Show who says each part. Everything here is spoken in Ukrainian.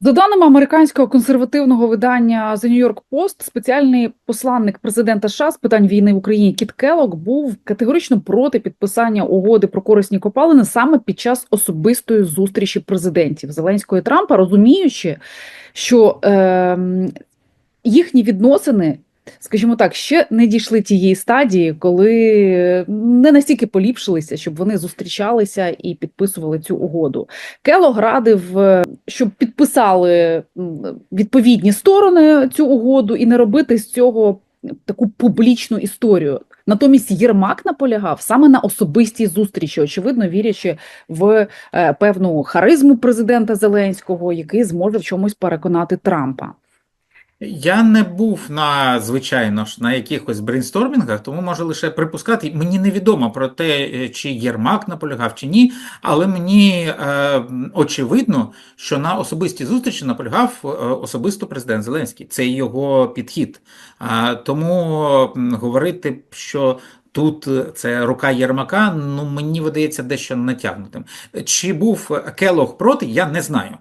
Speaker 1: За даними американського консервативного видання The New York Post, спеціальний посланник президента США з питань війни в Україні Кіт Келок був категорично проти підписання угоди про корисні копалини саме під час особистої зустрічі президентів Зеленського і Трампа, розуміючи, що е, їхні відносини. Скажімо так, ще не дійшли тієї стадії, коли не настільки поліпшилися, щоб вони зустрічалися і підписували цю угоду. Келог радив, е, щоб підписали відповідні сторони цю угоду і не робити з цього таку публічну історію. Натомість Єрмак наполягав саме на особистій зустрічі, очевидно, вірячи в е, певну харизму президента Зеленського, який зможе в чомусь переконати Трампа.
Speaker 2: Я не був на, звичайно ж, на якихось брейнстормінгах, тому можу лише припускати. Мені невідомо про те, е, чи Єрмак наполягав, чи ні, але мені е, очевидно, що на особистій зустрічі наполягав е, особисто президент Зеленський. Це його підхід. А, тому говорити, що тут е, це рука Єрмака, ну мені видається дещо натягнутим. Чи був Келох проти, я не знаю.